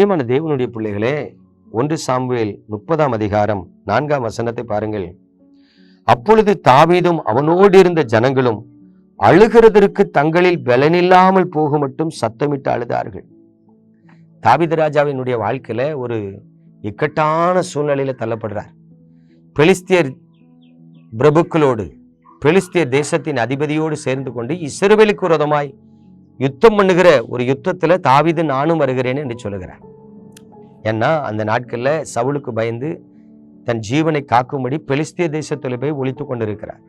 பிரியமான தேவனுடைய பிள்ளைகளே ஒன்று சாம்புவேல் முப்பதாம் அதிகாரம் நான்காம் வசனத்தை பாருங்கள். அப்பொழுது தாவீதும் அவனோடு இருந்த ஜனங்களும் அழுகிறதற்கு தங்களில் பலனில்லாமல் போக மட்டும் சத்தமிட்டு அழுதார்கள். தாவித ராஜாவினுடைய வாழ்க்கையில ஒரு இக்கட்டான சூழ்நிலையில தள்ளப்படுறார். பெலிஸ்தியர் பிரபுக்களோடு பெலிஸ்தியர் தேசத்தின் அதிபதியோடு சேர்ந்து கொண்டு இஸ்ரவேலுக்கு விரோதமாய் யுத்தம் பண்ணுகிற ஒரு யுத்தத்துல தாவிது நானும் வருகிறேன் என்று சொல்லுகிறார். ஏன்னா அந்த நாட்களில் சவுலுக்கு பயந்து தன் ஜீவனை காக்கும்படி பெலிஸ்திய தேசத்தில் போய் ஒழித்து கொண்டிருக்கிறார்.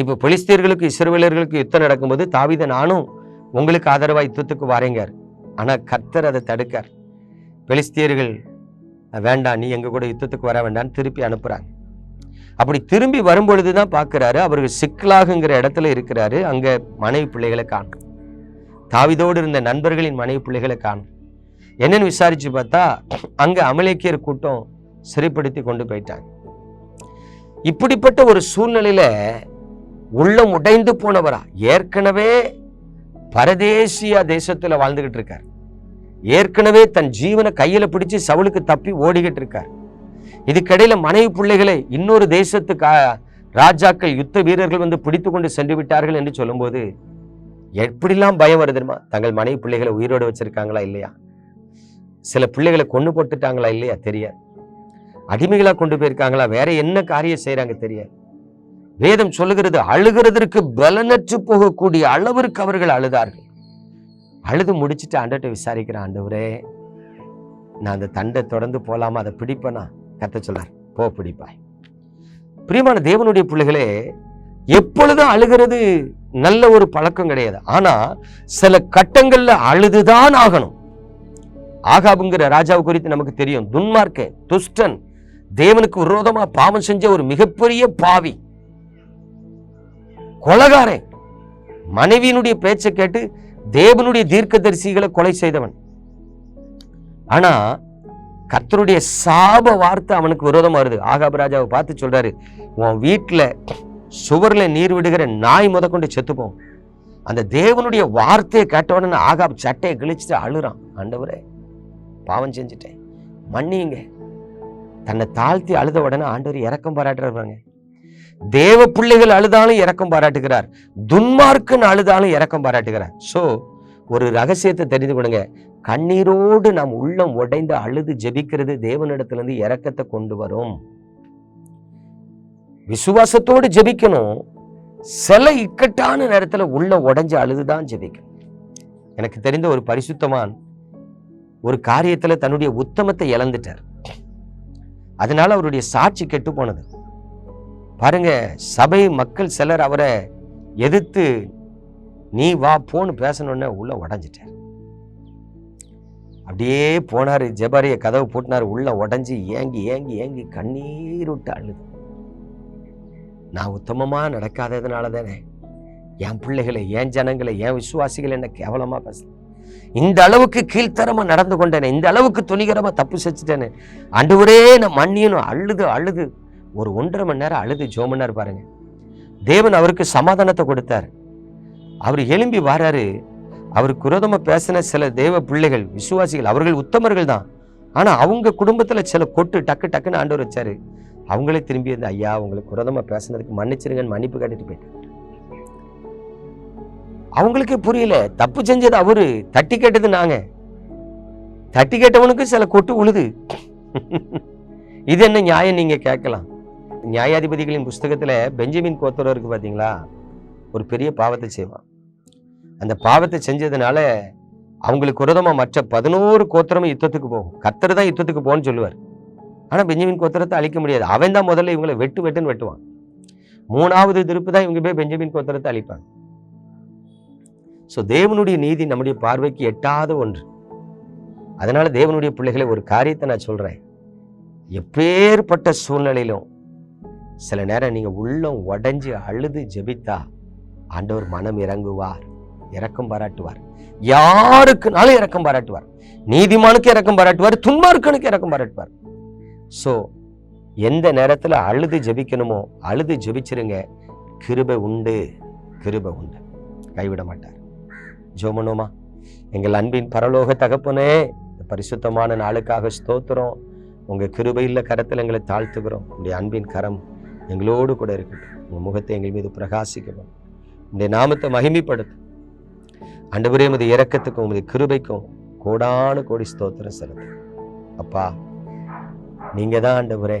இப்போ பெலிஸ்தியர்களுக்கு இஸ்ரவேலர்களுக்கு யுத்தம் நடக்கும்போது தாவித நானும் உங்களுக்கு ஆதரவாக யுத்தத்துக்கு வாரேங்கார் ஆனால் கர்த்தர் அதை தடுக்கார். பெலிஸ்தியர்கள் வேண்டாம் நீ எங்கள் கூட யுத்தத்துக்கு வர வேண்டாம்னு திருப்பி அனுப்புகிறாங்க அப்படி திரும்பி வரும்பொழுது தான் பார்க்குறாரு அவர்கள் சிக்கலாகுங்கிற இடத்துல இருக்கிறாரு அங்கே மனைவி பிள்ளைகளை காணும். தாவிதோடு இருந்த நண்பர்களின் மனைவி பிள்ளைகளை காணும். என்னன்னு விசாரிச்சு பார்த்தா அங்க அமலேக்கியர் கூட்டம் சிறைப்படுத்தி கொண்டு போயிட்டாங்க. இப்படிப்பட்ட ஒரு சூழ்நிலையில உள்ளம் உடைந்து போனவரா? ஏற்கனவே பரதேசியா தேசத்துல வாழ்ந்துகிட்டு இருக்கார். ஏற்கனவே தன் ஜீவனை கையில பிடிச்சு சவுளுக்கு தப்பி ஓடிக்கிட்டு இருக்கார். இதுக்கிடையில மனைவி பிள்ளைகளை இன்னொரு தேசத்துக்கு ராஜாக்கள் யுத்த வீரர்கள் வந்து பிடித்து கொண்டு சென்று விட்டார்கள் என்று சொல்லும்போது எப்படிலாம் பயம் வருதுமா தங்கள் மனைவி பிள்ளைகளை உயிரோடு வச்சிருக்காங்களா இல்லையா? சில பிள்ளைகளை கொண்டு போட்டுட்டாங்களா இல்லையா? தெரியாது. அடிமைகளாக கொண்டு போயிருக்காங்களா? வேற என்ன காரியம் செய்கிறாங்க தெரியாது. வேதம் சொல்லுகிறது அழுகிறதற்கு பலனற்று போகக்கூடிய அளவிற்கு அவர்கள் அழுதார்கள். அழுது முடிச்சுட்டு ஆண்டவர்கிட்ட விசாரிக்கிற ஆண்டவரே நான் அந்த தண்டை தொடர்ந்து போகலாமா அதை பிடிப்பேனா? கத்த சொல்லார் போ பிடிப்பாய். பிரியமான தேவனுடைய பிள்ளைகளே எப்பொழுதும் அழுகிறது நல்ல ஒரு பழக்கம் கிடையாது. ஆனால் சில கட்டங்களில் அழுதுதான் ஆகணும். ஆகாபுங்கிற ராஜாவு குறித்து நமக்கு தெரியும். துன்மார்க்க துஷ்டன் தேவனுக்கு விரோதமா பாவம் செஞ்ச ஒரு மிகப்பெரிய பாவி. கொலகாரன் மனைவியினுடைய பேச்சை கேட்டு தேவனுடைய தீர்க்கதரிசிகளை கொலை செய்தவன். ஆனா கத்தருடைய சாப வார்த்தை அவனுக்கு விரோதமா வருது. ஆகாப ராஜாவை பார்த்து சொல்றாரு உன் வீட்டுல சுவர்ல நீர் விடுகிற நாய் முதற்கொண்டு செத்துப்போம் அந்த தேவனுடைய வார்த்தையை கேட்ட ஆகாப் சட்டையை கிழிச்சிட்டு அழுறான். ஆண்டவரே. பாவம் செஞ்சுட்டேன். மன்னிங்க தன்னை தாழ்த்தி அழுத உடனே ஆண்டவர் இறக்கம் பாராட்டுறாங்க தேவ பிள்ளைகள் அழுதாலும் இறக்கம் பாராட்டுகிறார். துன்மார்க்குன்னு அழுதாலும் இறக்கம் பாராட்டுகிறார். ஸோ ஒரு ரகசியத்தை தெரிந்து கொடுங்க கண்ணீரோடு நாம் உள்ளம் உடைந்து அழுது ஜெபிக்கிறது தேவனிடத்திலிருந்து இறக்கத்தை கொண்டு வரும். விசுவாசத்தோடு ஜெபிக்கணும். சில இக்கட்டான நேரத்தில் உள்ள உடைஞ்சு அழுதுதான் ஜெபிக்கணும். எனக்கு தெரிந்த ஒரு பரிசுத்தமான் ஒரு காரியத்துல தன்னுடைய உத்தமத்தை இழந்துட்டார். அதனால அவருடைய சாட்சி கெட்டு போனது. பாருங்க சபை மக்கள் சிலர் அவரை எதிர்த்து நீ வா போன்னு பேசணுன்னே உள்ள உடஞ்சிட்டார். அப்படியே போனாரு ஜெபாரிய கதவு போட்டினார் உள்ள உடஞ்சி ஏங்கி ஏங்கி ஏங்கி கண்ணீர் விட்டு அழுது. நான் உத்தமமா நடக்காததுனால தானே என் பிள்ளைகளை என் ஜனங்களை என் விசுவாசிகள் என்ன கேவலமா பேச இந்த அளவுக்கு கீழ்த்தரமா நடந்து கொண்டேனே இந்த அளவுக்கு துணிகரமா தப்பு செஞ்சுட்டேனே. அன்றுவரே நான் மன்னியனும் அழுது அழுது ஒரு ஒன்றரை மணி நேரம் அழுது ஜோமன்னார் பாருங்க. தேவன் அவருக்கு சமாதானத்தை கொடுத்தார். அவர் எழும்பி வாராரு. அவர் குரோதமாக பேசின சில தேவ பிள்ளைகள் விசுவாசிகள் அவர்கள் உத்தமர்கள் தான். ஆனா அவங்க குடும்பத்துல சில கொட்டு டக்கு டக்குன்னு ஆண்டவர் வச்சாரு. அவங்களே திரும்பி வந்து ஐயா உங்களுக்கு குரோதமாக பேசுனதுக்கு மன்னிச்சிருங்கன்னு மன்னிப்பு கேட்டுட்டு போயிட்டேன் அவங்களுக்கே புரியல. தப்பு செஞ்சது அவரு. தட்டி கேட்டது நாங்க. தட்டி கேட்டவனுக்கு சில கொட்டு உழுது. இது என்ன நியாயம் நீங்க கேட்கலாம்? நியாயாதிபதிகளின் புஸ்தகத்துல பெஞ்சமின் கோத்தரோ இருக்கு பாத்தீங்களா? ஒரு பெரிய பாவத்தை செய்வான். அந்த பாவத்தை செஞ்சதுனால அவங்களுக்கு விரோதமா மற்ற பதினோரு கோத்திரமும் யுத்தத்துக்கு போகும். கத்தர் தான் யுத்தத்துக்கு போகணும்னு சொல்லுவார். ஆனா பெஞ்சமின் கோத்திரத்தை அழிக்க முடியாது. அவன் தான் முதல்ல இவங்களை வெட்டு வெட்டுன்னு வெட்டுவான். மூணாவது திருப்பு தான் இவங்க போய் பெஞ்சமின் கோத்திரத்தை அழிப்பாங்க. ஸோ தேவனுடைய நீதி நம்முடைய பார்வைக்கு எட்டாத ஒன்று. அதனால் தேவனுடைய பிள்ளைகளை ஒரு காரியத்தை நான் சொல்கிறேன் எப்பேற்பட்ட சூழ்நிலையிலும் சில நேரம் நீங்கள் உள்ளம் உடஞ்சி அழுது ஜெபித்தா ஆண்டவர் மனம் இறங்குவார் இறக்கம் பாராட்டுவார். யாருக்குனாலும் இறக்கம் பாராட்டுவார். நீதிமானுக்கு இறக்கம் பாராட்டுவார் துன்மார்க்கனுக்கு இறக்கம் பாராட்டுவார். ஸோ எந்த நேரத்தில் அழுது ஜெபிக்கணுமோ அழுது ஜெபிச்சிருங்க. கிருபை உண்டு கிருபை உண்டு. கைவிட மாட்டார். ஜோமனோமா. எங்கள் அன்பின் பரலோக தகப்பனே பரிசுத்தமான நாளுக்காக ஸ்தோத்திரம். உங்க கிருபையில் கரத்தில் எங்களை தாழ்த்துக்கிறோம் உங்களுடைய அன்பின் கரம் எங்களோடு கூட இருக்கட்டும். உங்கள் முகத்தை எங்கள் மீது பிரகாசிக்கணும் உங்களுடைய நாமத்தை மகிமைப்படுத்தும். அண்டபுரே உமது இறக்கத்துக்கும் உமது கிருபைக்கும் கோடானு கோடி ஸ்தோத்திரம் செலுத்து அப்பா நீங்க தான் ஆண்டவரே.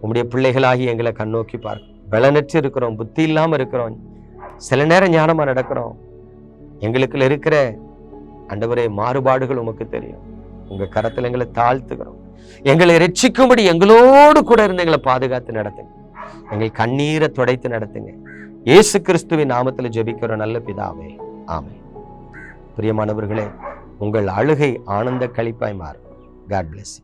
உங்களுடைய பிள்ளைகளாகி எங்களை கண்ணோக்கி பார்க்க பலனற்று இருக்கிறோம் புத்தி இல்லாமல் இருக்கிறோம். சில நேரம் ஞானமா நடக்கிறோம். எங்களுக்குள்ள இருக்கிற அண்டவரே மாறுபாடுகள் உமக்கு தெரியும். உங்க கரத்தில் எங்களை தாழ்த்துகிறோம். எங்களை ரட்சிக்கும்படி எங்களோடு கூட இருந்து எங்களை பாதுகாத்து நடத்துங்க. எங்கள் கண்ணீரை துடைத்து நடத்துங்க. இயேசு கிறிஸ்துவின் நாமத்தில் ஜெபிக்கிற நல்ல பிதாவே. ஆமை பிரியமானவர்களே உங்கள் அழுகை ஆனந்த களிப்பாய் மாறும். God plus